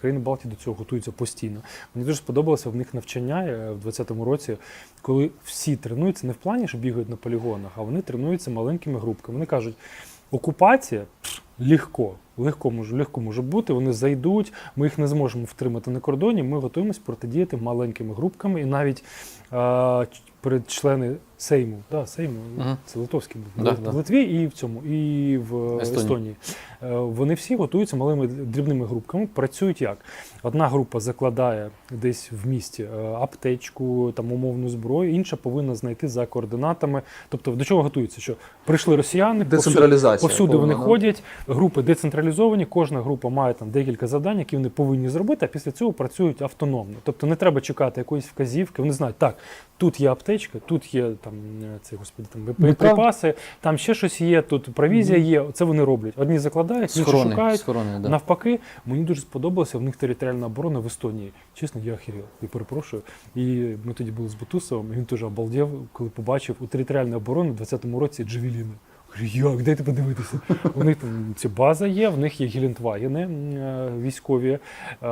Країни Балтії до цього готуються постійно. Мені дуже сподобалося в них навчання е, в 20-му році, коли всі тренуються не в плані, що бігають на полігонах, а вони тренуються маленькими групками. Вони кажуть, окупація легко, легко може, легко може бути. Вони зайдуть, ми їх не зможемо втримати на кордоні. Ми готуємось протидіяти маленькими групками, і навіть а, перед члени Сейму, да, Сейму, Мгм. це Литовський був Да, в да. Литві і в цьому, і в Естонії. Естонії. Е, Вони всі готуються малими дрібними групками. Працюють як? Одна група закладає десь в місті е, аптечку, там умовну зброю, інша повинна знайти за координатами. Тобто до чого готуються? Що прийшли росіяни, повсюди, повсюди вони ходять, групи децентралізовані, кожна група має там декілька завдань, які вони повинні зробити, а після цього працюють автономно. Тобто не треба чекати якоїсь вказівки. Вони знають, так, тут є аптечка, тут є там е, це господи, там боєприпаси, там ще щось є, тут провізія є. Це вони роблять. Одні закладають, інші Схорони, шукають. схорони, да. Навпаки, мені дуже сподобалося в них територіальна оборона в Естонії. Чесно, я охерів, я перепрошую. І ми тоді були з Бутусовим, і він теж обалдів, коли побачив у територіальній обороні в 20-му році джевеліни. Як, дайте подивитися. У них там ця база є, в них є гелендвагени е, військові. Е,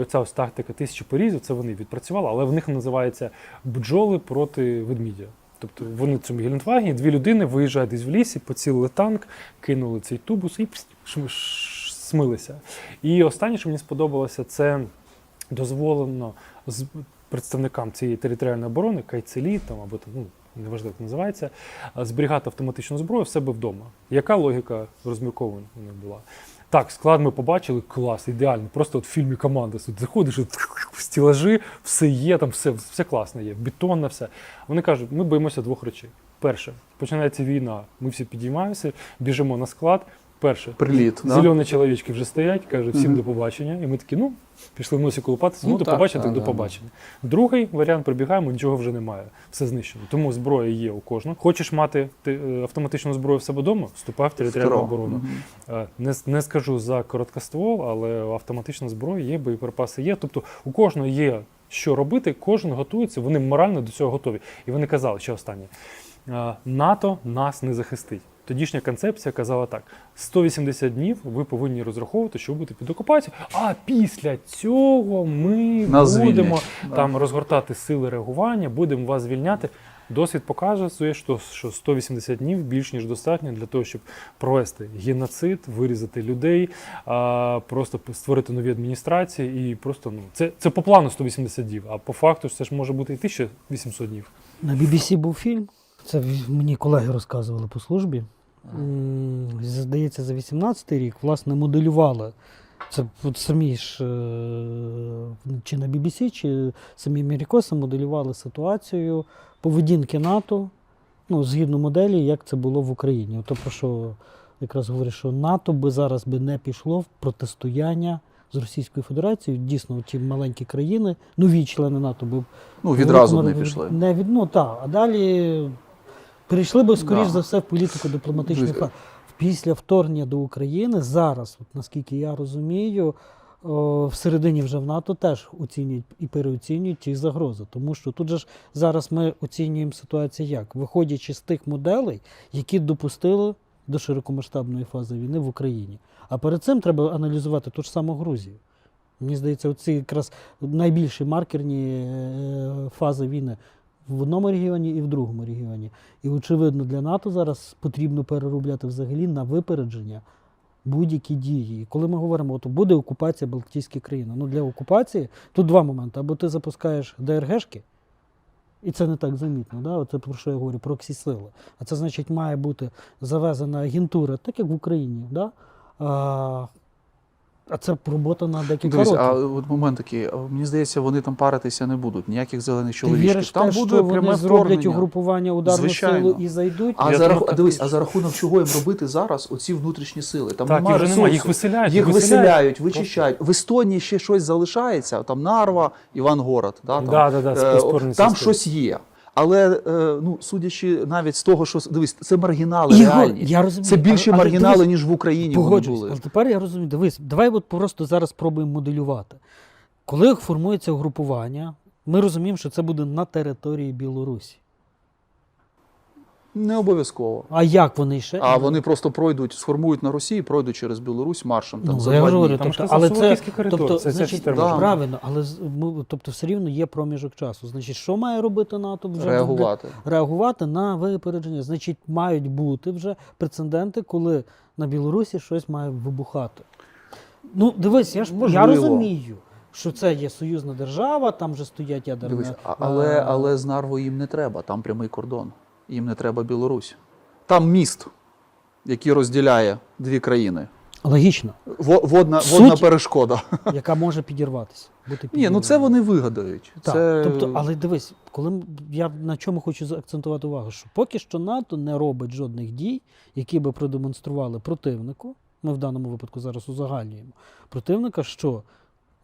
оця ось тактика тисячі порізів, це вони відпрацювали, але в них називається бджоли проти ведмідя. Тобто вони в цьому гелендвагені, дві людини виїжджають десь в лісі, поцілили танк, кинули цей тубус і пс, смилися. І останнє, що мені сподобалося, це дозволено з представникам цієї територіальної оборони, кайцелі там або там, ну, неважливо, як називається, зберігати автоматичну зброю в себе вдома. Яка логіка розміркована у них була? Так, склад ми побачили, клас, ідеально. Просто от в фільмі команда тут заходиш, от, стілажі, все є, там все, все класне є, бетонне все. Вони кажуть, ми боїмося двох речей. Перше, починається війна, ми всі підіймаємося, біжимо на склад. Перше, Приліт. да? Зелені чоловічки вже стоять, кажуть всім Мгм. до побачення. І ми такі, ну, пішли в носі колупатися, ну, Ну, до так, побачення, так, так до побачення. Другий варіант прибігаємо, нічого вже немає, все знищено. Тому зброя є у кожного. Хочеш мати ти, е, автоматичну зброю в себе вдома, вступай в територіальну Второ. оборону. Мгм. Е, Не, не скажу за короткоствол, але автоматична зброя є, боєприпаси є. Тобто у кожного є що робити, кожен готується, вони морально до цього готові. І вони казали, що останнє. е, НАТО нас не захистить. Тодішня концепція казала так: 180 днів ви повинні розраховувати, що ви будете під окупацією, а після цього ми Нас будемо звільнять. Да. там розгортати сили реагування, будемо вас звільняти. Досвід показує, що, що 180 днів більш ніж достатньо для того, щоб провести геноцид, вирізати людей, а, просто створити нові адміністрації і просто ну це, це по плану 180 днів, а по факту це ж може бути і 1800 днів. На BBC був фільм. Це мені колеги розказували по службі. Здається, за 18-й рік власне моделювали. Це от самі ж е, чи на BBC, чи самі Америкоси моделювали ситуацію поведінки НАТО ну, згідно моделі, як це було в Україні. Ото про що якраз говорю, що НАТО би зараз би не пішло в протистояння з Російською Федерацією. Дійсно, ті маленькі країни, нові члени НАТО би Ну, відразу б не пішли. Не від, ну, так, а далі перейшли би, скоріш Да. за все, в політику дипломатичних. Друзі, Після вторгнення до України зараз, от, наскільки я розумію, о, всередині вже в НАТО теж оцінюють і переоцінюють ті загрози. Тому що тут же ж зараз ми оцінюємо ситуацію як? Виходячи з тих моделей, які допустили до широкомасштабної фази війни в Україні. А перед цим треба аналізувати ту ж саму Грузію. Мені здається, оці якраз найбільші маркерні е, фази війни в одному регіоні і в другому регіоні. І очевидно, для НАТО зараз потрібно переробляти взагалі на випередження будь-які дії. І коли ми говоримо, от буде окупація Балтійських країн. Ну для окупації тут два моменти: або ти запускаєш ДРГшки, і це не так замітно. Да? Оце про що я говорю, проксі сили. А це значить, має бути завезена агентура, так як в Україні. Да? А, це робота на декілька років. а от момент такий, мені здається, вони там паритися не будуть, ніяких зелених Ти чоловічків. віриш Там те, буде що пряме вони зроблять вторгнення. угрупування ударну Звичайно. силу і зайдуть? А Я за, думаю, рах... так дивись, а за рахунок чого їм робити зараз оці внутрішні сили? Там так, немає їх вже ресурсу. немає, їх виселяють. Їх виселяють. вичищають. В Естонії ще щось залишається, там Нарва, Івангород. Да, там, Да, да, да, Е, там системи. щось є. Але е, ну, судячи навіть з того, що дивись, це маргінали Його, реальні. я розумію, Це більше але- але маргінали, дивись, ніж в Україні вони були. але тепер я розумію. Дивись, давай от просто зараз спробуємо моделювати. Коли формується угрупування, ми розуміємо, що це буде на території Білорусі. Не обов'язково. А як вони ще? А вони просто пройдуть, сформують на Росії, пройдуть через Білорусь маршем. Там Ну, за я два дні. говорю, Там тобто, але це це, коридор, тобто, це- це значить, чотири можна. правильно, але з- ну, тобто все рівно є проміжок часу. Значить, що має робити НАТО вже реагувати. реагувати на випередження. Значить, мають бути вже прецеденти, коли на Білорусі щось має вибухати. Ну, дивись, я ж я розумію, що це є союзна держава, там вже стоять ядерні. Дивись, але, е, але з Нарвою їм не треба, там прямий кордон. Їм не треба Білорусь. Там міст, який розділяє дві країни. логічно, Водна, Суть- водна перешкода. яка може підірватися. Бути Ні, ну це вони вигадають. Так, це... тобто, але дивись, коли я на чому хочу заакцентувати увагу, що поки що НАТО не робить жодних дій, які би продемонстрували противнику. Ми в даному випадку зараз узагальнюємо противника, що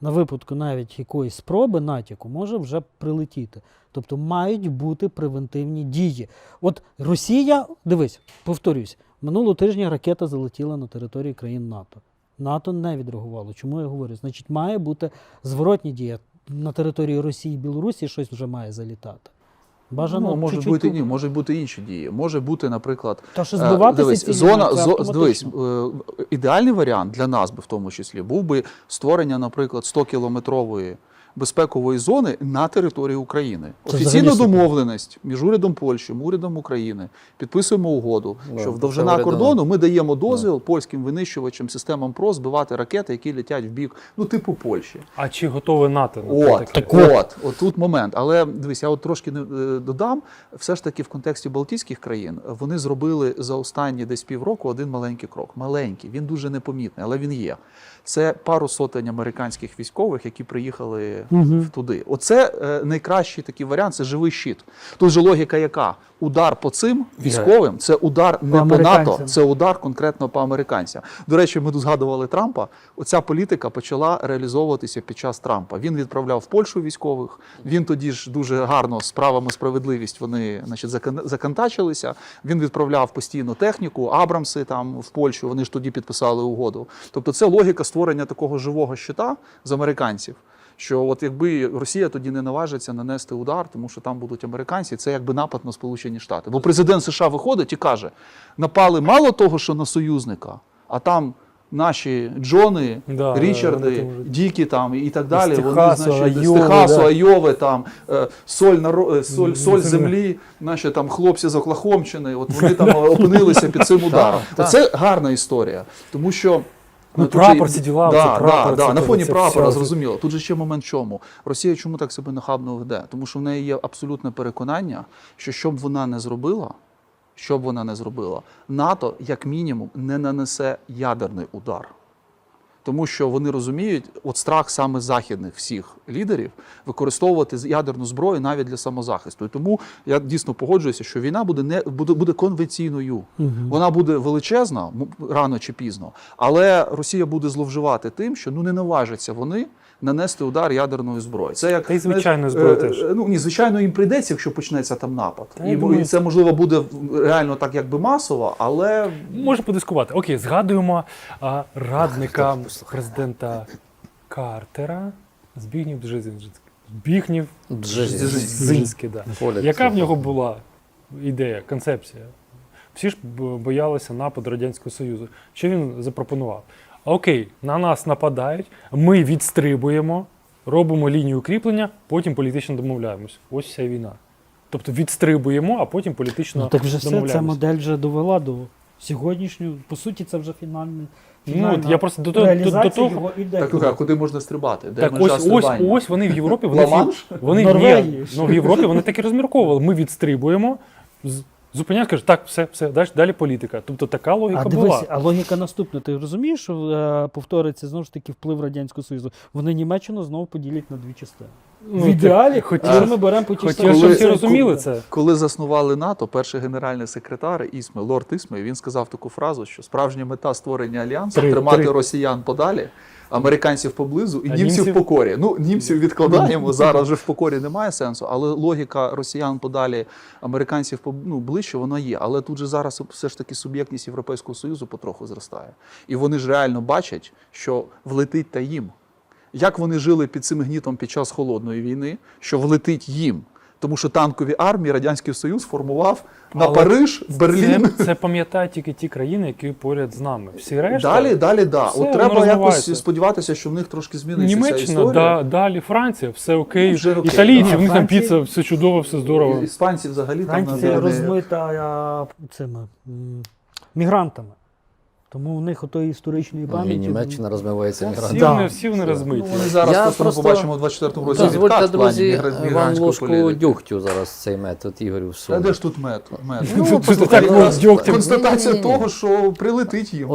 на випадку навіть якоїсь спроби натяку може вже прилетіти. Тобто мають бути превентивні дії. От Росія, дивись, повторюсь, минулого тижня ракета залетіла на території країн НАТО. НАТО не відреагувало. Чому я говорю? Значить, має бути зворотні дії. На території Росії і Білорусі щось вже має залітати. Бажано ну, чуть-чуть бути ні, можуть бути інші дії. Може бути, наприклад, Та що Е, дивись, зона, зо, дивись, е, ідеальний варіант для нас би в тому числі був би створення, наприклад, 100-кілометрової безпекової зони на території України. Це Офіційна взагалі домовленість між урядом Польщі, урядом України. Підписуємо угоду, Да, що вдовжина кордону ми даємо дозвіл польським винищувачам системам ПРО збивати ракети, які летять в бік, ну типу Польщі. А чи готове НАТО? От, таке? от, от тут момент. Але дивись, я от трошки не е, додам. Все ж таки, в контексті Балтійських країн вони зробили за останні десь півроку один маленький крок. Маленький, він дуже непомітний, але він є. Це пару сотень американських військових, які приїхали Мгм. туди. Оце е, найкращий такий варіант це живий щит. Тут же логіка яка? Удар по цим військовим це удар не по НАТО, це удар конкретно по американцям. До речі, ми тут згадували Трампа. Оця політика почала реалізовуватися під час Трампа. Він відправляв в Польщу військових. Він тоді ж дуже гарно з правами справедливість вони значить, закон- законтачилися. Він відправляв постійно техніку, Абрамси там в Польщу. Вони ж тоді підписали угоду. Тобто, це логіка створення такого живого щита з американців. Що от якби Росія тоді не наважиться нанести удар, тому що там будуть американці, це якби напад на Сполучені Штати. Бо президент США виходить і каже: напали мало того, що на союзника, а там наші Джони, Да, Річарди, там Дікі там і так далі. З Вони, Техасу, значить, з Айови, Техасу, да. Айови, там е, соль на е, соль, соль землі. Наші там хлопці з Оклахомщини, от вони там опинилися під цим ударом. Це гарна історія, тому що. Ну, прапор, і- ці діла, да, це прапор, да, це на фоні це прапора, все. зрозуміло. Тут же ще момент чому. Росія чому так себе нахабно веде? Тому що в неї є абсолютне переконання, що що б вона не зробила, що б вона не зробила, НАТО, як мінімум, не нанесе ядерний удар. Тому що вони розуміють, от страх саме західних всіх лідерів використовувати ядерну зброю навіть для самозахисту. І тому я дійсно погоджуюся, що війна буде не буде, буде конвенційною. Вона буде величезна рано чи пізно, але Росія буде зловживати тим, що ну не наважаться вони нанести удар ядерною зброєю. Це як Та й знаєш, звичайною е, теж. е, Ну ні, звичайно, їм прийдеться, якщо почнеться там напад. Та І, думаю, і це можливо буде реально так, якби масово, але Може подискувати. Окей, згадуємо а, радника президента Картера Збігнів Бжезінський. Збігнів Бжезінський, да. Поля Яка в нього була ідея, концепція? Всі ж боялися нападу Радянського Союзу. Що він запропонував? Окей, на нас нападають, ми відстрибуємо, робимо лінію укріплення, потім політично домовляємось. Ось вся війна. Тобто відстрибуємо, а потім політично Ну, так вже все, ця модель вже довела до сьогоднішнього. По суті, це вже фінальний. Ну, от я просто до того- до- до того- так, а куди можна стрибати? Де Так межа ось, ось, стрибання? ось вони в Європі, вони, в, вони В ні, ну, в Європі вони так і розмірковували. Ми відстрибуємо, з- зупиняють, кажуть, так, все, все, далі, далі політика. Тобто така логіка А була. а логіка наступна. Ти розумієш, що е, повториться знову ж таки вплив Радянського Союзу. Вони Німеччину знову поділять на дві частини. Ну, в ідеалі, хотів, ми беремо по ті самі щоб всі розуміли це. Коли заснували НАТО, перший генеральний секретар Ісме, лорд Ісме, він сказав таку фразу, що справжня мета створення альянсу Три- тримати три. росіян подалі, американців поблизу і А німців, німців- в покорі. Ну, німців відкладаємо зараз вже в покорі немає сенсу, але логіка росіян подалі, американців ну, ближче, вона є. Але тут же зараз все ж таки суб'єктність Європейського Союзу потроху зростає. І вони ж реально бачать, що влетить та їм. Як вони жили під цим гнітом під час холодної війни, що влетить їм. Тому що танкові армії Радянський Союз формував на Але Париж, Берлін. Це, це пам'ятають тільки ті країни, які поряд з нами. Всі решта. Далі, далі, да. Все, От треба якось сподіватися, що в них трошки зміниться ця Німеччина, історія. да, далі Франція, все окей. Ну, вже окей. Італійці, Ні, в них там Франції- піца, все чудово, все здорово. Іспанці взагалі там Франція розмита а, цими м, мігрантами. Тому в них отої історичної Ну, І. Німеччина розмивається Всі мігрантами. Да. вони, всі вони розмиті. Ну, вони зараз Я просто, просто- ми побачимо у 24-му році Дозвольте, в друзі, вам ложку політики. дьогтю зараз цей метод Ігорю в Та де ж тут мед? мед? Ну, ну. Констатація того, що прилетить їм. От